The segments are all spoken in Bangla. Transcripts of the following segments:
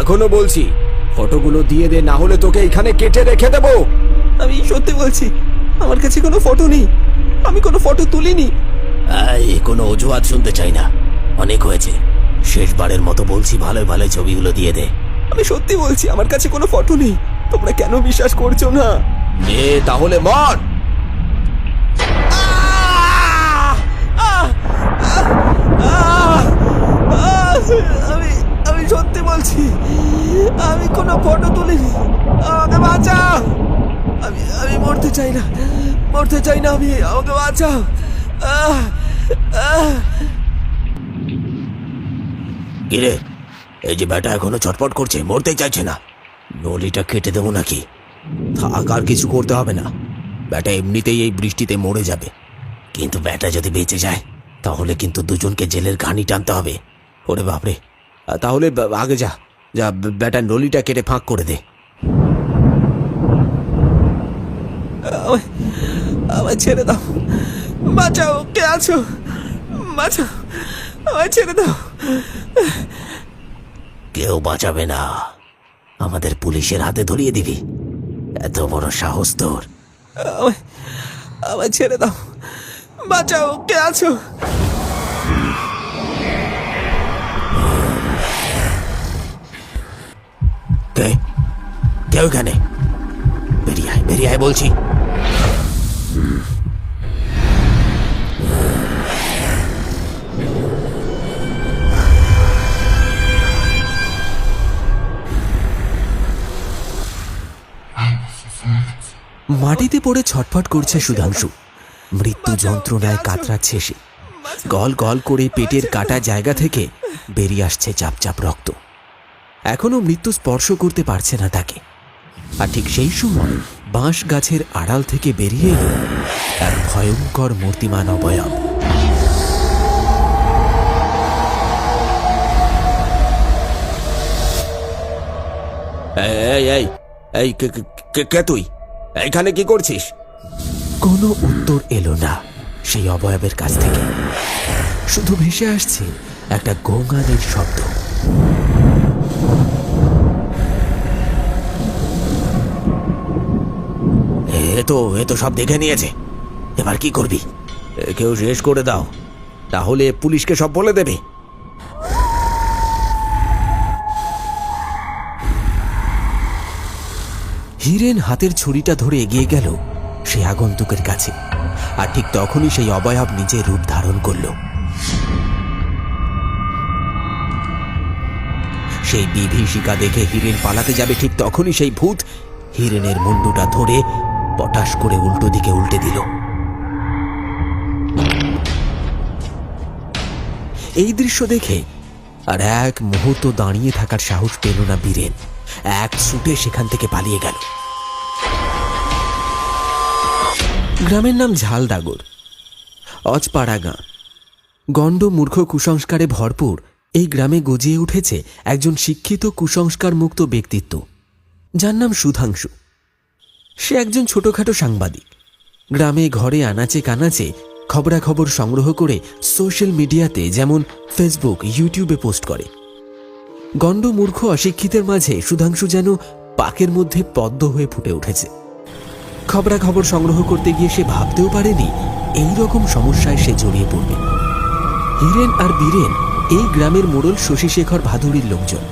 এখনও বলছি ফটোগুলো দিয়ে দে না হলে তোকে এখানে কেটে রেখে দেবো। আমি সত্যি বলছি আমার কাছে কোনো ফটো নেই। আমি কোনো ফটো তুলিনি। এই কোনো অজুহাত শুনতে চাই না। অনেক হয়েছে। শেষবারের মতো বলছি ভালো ভালো ছবিগুলো দিয়ে দে। আমি সত্যি বলছি আমার কাছে কোনো ফটো নেই। তোমরা কেন বিশ্বাস করছ না? নে তাহলে মর! আমি আমি সত্যি বলছি আমি কোনো ফটো তুলিনি। আমাকে বাঁচাও! আমি আমি মরতে চাই না মরতে চাই না আমি আমাকে বাঁচাও! কিরে এই যে ব্যাটা এখনও ছটপট করছে মরতেই চাইছে না। নলিটা কেটে দেবো নাকি? থাক, আর কিছু করতে হবে না। ব্যাটা এমনিতেই এই বৃষ্টিতে মরে যাবে। কিন্তু ব্যাটা যদি বেঁচে যায়, তাহলে কিন্তু দুজনকে জেলের ঘানি টানতে হবে। ওরে বাপরে। তাহলে আগে যা। যা ব্যাটা নলিটা কেটে ফাঁক করে দে। আমায় ছেড়ে দাও। বাঁচাও, কে আছো? বাঁচাও, আমায় ছেড়ে দাও। কেউ বাঁচাবে না। আমাদের পুলিশের হাতে ধরিয়ে দিবি। এত বড় সাহস তোর। আমায় ছেড়ে দাও। বাঁচাও কে আছো? কে? কেউ ওখানে বেরিয়ে আয় বেরিয়ে আয় বলছি। মাটিতে পড়ে ছটফট করছে সুধাংশু। মৃত্যু যন্ত্রণায় কাতরাচ্ছে সে। গল গল করে পেটের কাটা জায়গা থেকে বেরিয়ে আসছে চাপ চাপ রক্ত। এখনও মৃত্যু স্পর্শ করতে পারছে না তাকে। আর ঠিক সেই সময় বাঁশ গাছের আড়াল থেকে বেরিয়ে এলো এক ভয়ঙ্কর মূর্তিমান অবয়ব। এই কে তুই? এইখানে কি করছিস? কোনো উত্তর এলো না সেই অবয়বের কাছ থেকে। শুধু ভেসে আসছে একটা গঙ্গাদের শব্দ। এ তো এ তো সব দেখে নিয়েছে। এবার কি করবি? কেউ শেষ করে দাও। তাহলে পুলিশকে সব বলে দেবে। হিরেন হাতের ছুরিটা ধরে এগিয়ে গেল সেই আগন্তুকের কাছে। আর ঠিক তখনই সেই অবয়ব নিজের রূপ ধারণ করল। সেই বিভীষিকা দেখে হিরেন পালাতে যাবে ঠিক তখনই সেই ভূত হিরেনের মুন্ডুটা ধরে পটাশ করে উল্টো দিকে উল্টে দিল। এই দৃশ্য দেখে আর এক মুহূর্ত দাঁড়িয়ে থাকার সাহস পেল না বীরেন। এক ছুটে সেখান থেকে পালিয়ে গেল। গ্রামের নাম ঝালদাগর অজপাড়া গাঁ। গণ্ড মূর্খ কুসংস্কারে ভরপুর, এই গ্রামে গজিয়ে উঠেছে একজন শিক্ষিত কুসংস্কার মুক্ত ব্যক্তিত্ব। যার নাম সুধাংশু। সে একজন ছোটখাটো সাংবাদিক। গ্রামে ঘরে আনাচে কানাচে খবরাখবর সংগ্রহ করে সোশ্যাল মিডিয়াতে যেমন ফেসবুক, ইউটিউবে পোস্ট করে। গণ্ড মূর্খ অশিক্ষিতের মাঝে সুধাংশু যেন পাকের মধ্যে পদ্ম হয়ে ফুটে উঠেছে। খবরাখবর সংগ্রহ করতে গিয়ে সে ভাবতেও পারেনি, এই রকম সমস্যায় সে জড়িয়ে পড়বে। হিরেন আর বীরেন এই গ্রামের মোড়ল শশীশেখর ভাদুড়ির লোকজন।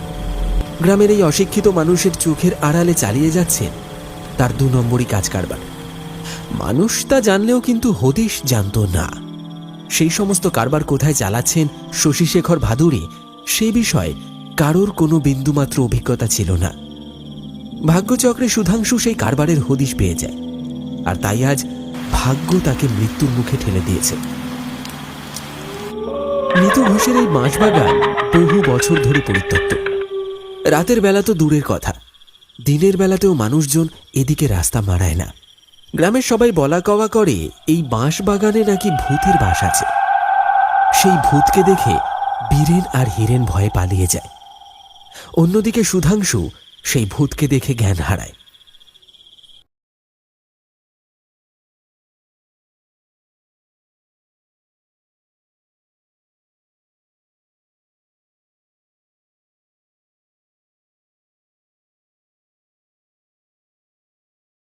গ্রামের এই অশিক্ষিত মানুষের চোখের আড়ালে চালিয়ে যাচ্ছেন তার দু নম্বরই কাজ কারবার। মানুষ তা জানলেও কিন্তু হদিশ জানতো না। সেই সমস্ত কারবার কোথায় চালাচ্ছেন শশীশেখর ভাদুড়ি সে বিষয়ে কারোর কোনো বিন্দুমাত্র অভিজ্ঞতা ছিল না। ভাগ্যচক্রে সুধাংশু সেই কারবারের হদিশ পেয়ে যায়, আর তাই আজ ভাগ্য তাকে মৃত্যুর মুখে ঠেলে দিয়েছে। মৃত ঘোষের এই বাঁশবাগান বহু বছর ধরে পরিত্যক্ত। রাতের বেলা তো দূরের কথা, দিনের বেলাতেও মানুষজন এদিকে রাস্তা মারায় না। গ্রামের সবাই বলা কওয়া করে, এই বাঁশ বাগানে নাকি ভূতের বাস আছে। সেই ভূতকে দেখে বীরেন আর হিরেন ভয়ে পালিয়ে যায়। অন্যদিকে সুধাংশু সেই ভূতকে দেখে জ্ঞান হারায়।